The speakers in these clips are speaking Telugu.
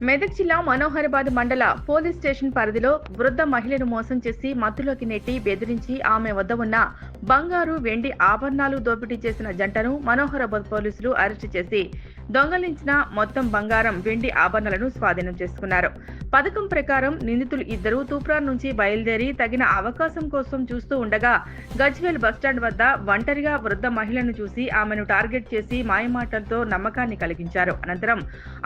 మెదక్ జిల్లా మనోహరాబాద్ మండల పోలీస్ స్టేషన్ పరిధిలో వృద్ధ మహిళను మోసం చేసి మత్తులోకి నెట్టి బెదిరించి ఆమె వద్ద ఉన్న బంగారు వెండి ఆభరణాలు దోపిడీ చేసిన జంటను మనోహరాబాద్ పోలీసులు అరెస్టు చేసి దొంగలించిన మొత్తం బంగారం వెండి ఆభరణాలను స్వాధీనం చేసుకున్నారు. పథకం ప్రకారం నిందితులు ఇద్దరు తూప్రాన్ నుంచి బయలుదేరి తగిన అవకాశం కోసం చూస్తూ ఉండగా గజ్వేల్ బస్టాండ్ వద్ద ఒంటరిగా వృద్ధ మహిళను చూసి ఆమెను టార్గెట్ చేసి మాయమాటలతో నమ్మకాన్ని కలిగించారు. అనంతరం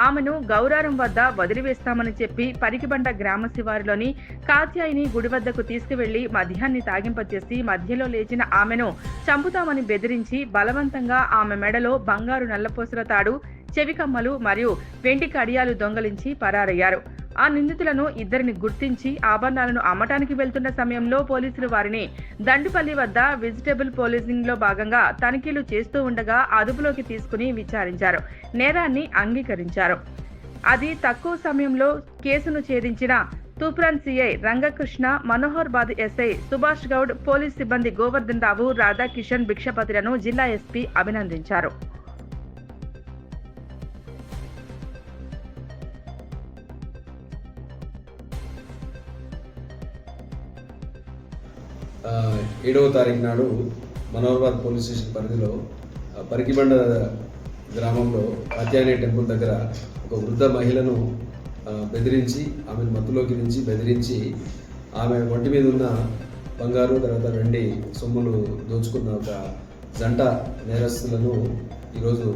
ఆమెను గౌరారం వద్ద వదిలివేస్తామని చెప్పి పరికిబండ గ్రామ శివారులోని కాత్యాయిని గుడి వద్దకు తీసుకువెళ్ళి మద్యాన్ని తాగింపచేసి మధ్యలో లేచిన ఆమెను చంపుతామని బెదిరించి బలవంతంగా ఆమె మెడలో బంగారు నల్లపూసల తాడు చెవికమ్మలు మరియు వెండి కడియాలు దొంగలించి పరారయ్యారు. ఆ నిందితులను ఇద్దరిని గుర్తించి ఆభరణాలను అమ్మటానికి వెళ్తున్న సమయంలో పోలీసులు వారిని దండుపల్లి వద్ద వెజిటబుల్ పోలీసింగ్లో భాగంగా తనిఖీలు చేస్తూ ఉండగా అదుపులోకి తీసుకుని విచారించారు. నేరాన్ని అంగీకరించారు. అది తక్కువ సమయంలో కేసును ఛేదించిన Toopran CI Rangakrishna Manoharabad SI Subhash Goud police సిబ్బంది గోవర్ధన్ రావు రాధాకిషన్ భిక్షపతిలను జిల్లా ఎస్పీ అభినందించారు. ఏడవ తారీఖు నాడు మనోహర్బాద్ పోలీస్ స్టేషన్ పరిధిలో పరికిబండ గ్రామంలో కాత్యాయని టెంపుల్ దగ్గర ఒక వృద్ధ మహిళను బెదిరించి ఆమెను మత్తులోకి నుంచి బెదిరించి ఆమె ఒంటి మీద ఉన్న బంగారు తర్వాత వెండి సొమ్ములు దోచుకున్న ఒక జంట నేరస్తులను ఈరోజు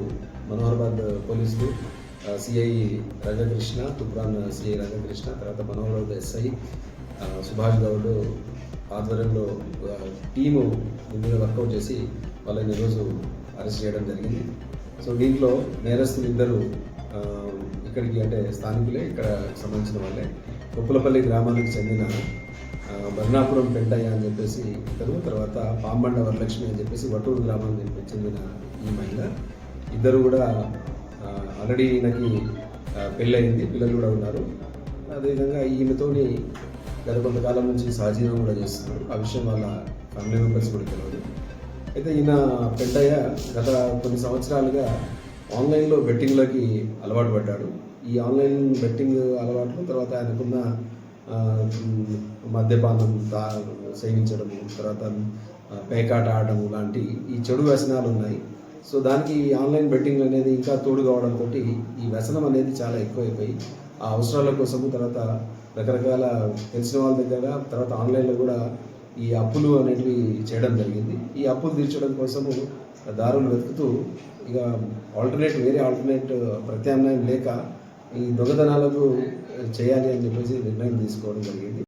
మనోహర్బాద్ పోలీసులు సిఐ రంగకృష్ణ తుప్రాన్ సిఐ రంగకృష్ణ తర్వాత మనోహర్బాద్ ఎస్ఐ సుభాష్ గౌడ్ ఆధ్వర్యంలో టీము దీని వర్కౌట్ చేసి వాళ్ళని ఈరోజు అరెస్ట్ చేయడం జరిగింది. సో దీంట్లో నేరస్తులు ఇద్దరు ఇక్కడికి అంటే స్థానికులే ఇక్కడ సంబంధించిన వాళ్ళే. కొప్పులపల్లి గ్రామానికి చెందిన బర్ణాపురం పెంటయ్య అని చెప్పేసి ఇద్దరు తర్వాత పాంబండ వరలక్ష్మి అని చెప్పేసి వటూరు గ్రామానికి చెందిన ఈ మహిళ. ఇద్దరు కూడా ఆల్రెడీ ఈయనకి పెళ్ళయింది పిల్లలు కూడా ఉన్నారు. అదేవిధంగా ఈమెతోని గత కొంతకాలం నుంచి సహజీవనం కూడా చేస్తున్నారు. ఆ విషయం వాళ్ళ ఫ్యామిలీ మెంబర్స్ కూడా తెలియదు. అయితే ఈయన పెద్దయ్య గత కొన్ని సంవత్సరాలుగా ఆన్లైన్లో బెట్టింగ్లోకి అలవాటు పడ్డాడు. ఈ ఆన్లైన్ బెట్టింగ్ అలవాట్లు తర్వాత ఆయనకున్న మద్యపానం దా సేవించడము తర్వాత పేకాట ఆడడం లాంటి ఈ చెడు వ్యసనాలు ఉన్నాయి. సో దానికి ఆన్లైన్ బెట్టింగ్ అనేది ఇంకా తోడు కావడంతో ఈ వ్యసనం అనేది చాలా ఎక్కువైపోయి ఆ అవసరాల కోసము తర్వాత రకరకాల తెలిసిన వాళ్ళ దగ్గర తర్వాత ఆన్లైన్లో కూడా ఈ అప్పులు అనేటివి చేయడం జరిగింది. ఈ అప్పులు తీర్చడం కోసము దారులు వెతుకుతూ ఇక ఆల్టర్నేట్ వేరే ఆల్టర్నేట్ ప్రత్యామ్నాయం లేక ఈ దొంగతనాలకు చేయాలి అని చెప్పేసి నిర్ణయం తీసుకోవడం జరిగింది.